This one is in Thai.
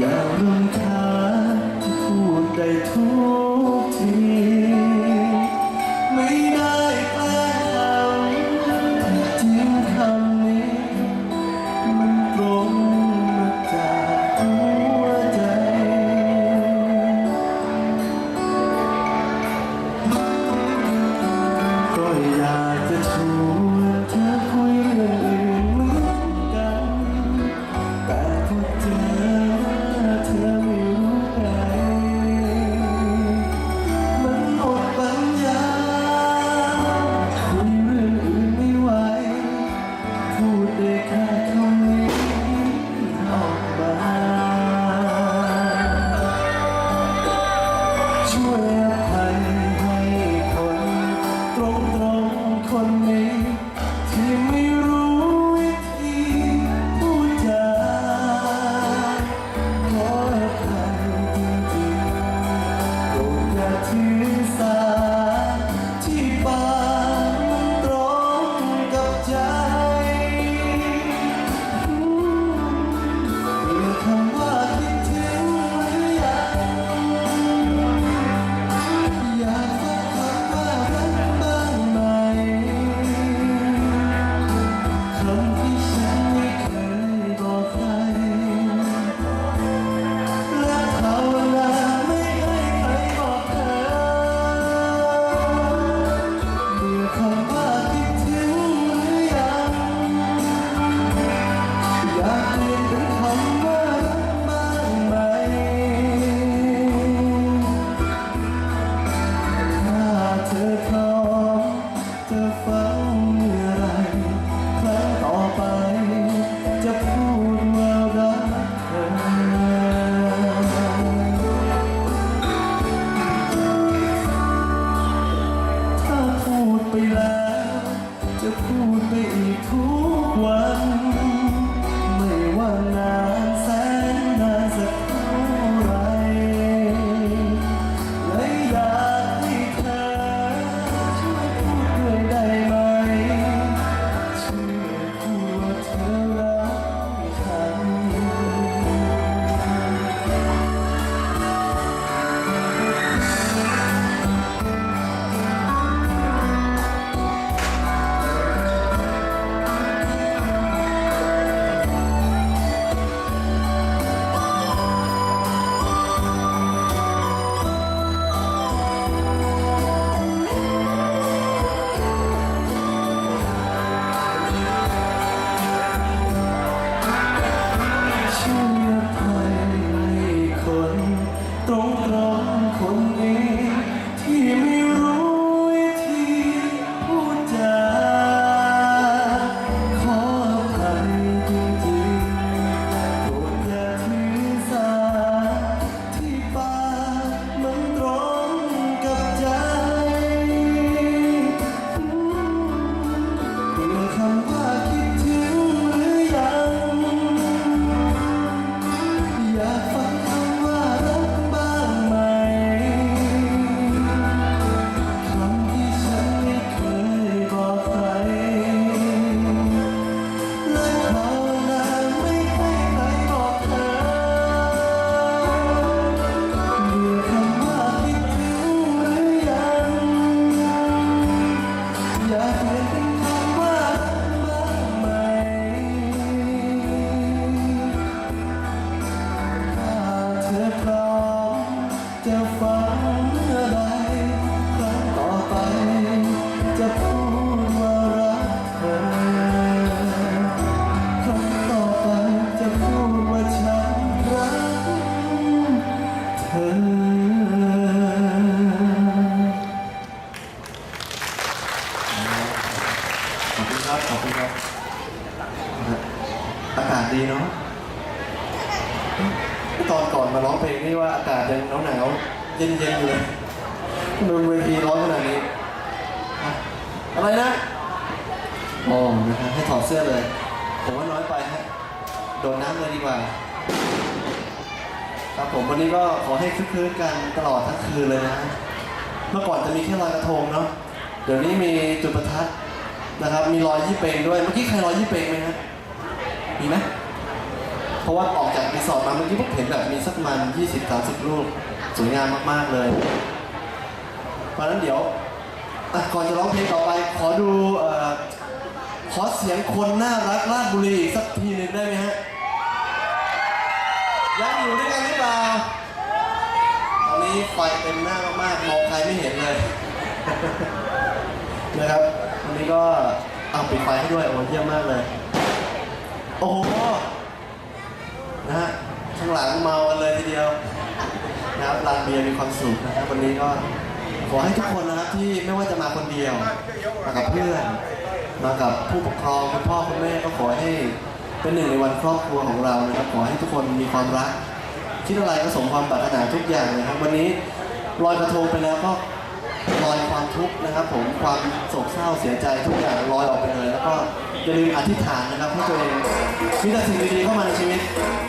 อย่ารงค Sisa ีเนาะตอนก่อนมาร้องเพลงนี่ว่าอากาศยังหนาวหนาวเย็นเย็นอยู่เลยบนเวทีร้อนขนาดนี้ อะไรนะอ๋อนะฮะให้ถอดเสื้อเลย ผมว่าน้อยไปฮะ โดนน้ำเลยดีกว่า ครับผมวันนี้ก็ขอให้คึกคืนกันตลอดทั้งคืนเลยนะ เมื่อก่อนจะมีแค่ลอยกระทงเนาะ เดี๋ยวนี้มีจุดประทัดนะครับ มีลอยยี่เปงด้วย เมื่อกี้ใครลอยยี่เปงไหมฮะ มีไหม เพราะว่าออกจากรีสอร์ทมาเมื่อกี้พวกเห็นแบบมีสักประมาณ20 30 รูป สวยงามมาก ๆ เลย เพราะฉะนั้นเดี๋ยวอะก่อนจะร้องเพลงต่อไป ขอดูเอ่อขอเสียงคนน่ารักราชบุรีอีกสักทีหนึ่งได้ไหมฮะ ยังอยู่ด้วยกันหรือเปล่า ตอนนี้ไฟเต็มหน้ามากๆมองใครไม่เห็นเลย นะครับวันนี้ก็เอาปิดไฟให้ด้วยโอ้เยี่ยมมากเลย โอ้โห นะฮะข้างหลังเมากันเลยทีเดียวนะครับลานเบียร์มีความสุขนะครับวันนี้ก็ขอให้ทุกคนนะครับที่ไม่ว่าจะมาคนเดียว มากับเพื่อน มากับผู้ปกครองคุณพ่อคุณแม่ก็ขอให้เป็นหนึ่งในวันครอบครัวของเรานะครับขอให้ทุกคนมีความรักคิดอะไรก็สมความปรารถนาทุกอย่างนะครับ วันนี้ลอยกระทงไปแล้วก็ลอยความทุกข์นะครับ ผมความโศกเศร้าเสียใจทุกอย่างลอยออกไปเลย แล้วก็อย่าลืมอธิษฐานนะครับให้ตัวเองมีแต่สิ่งดีๆเข้ามาในชีวิต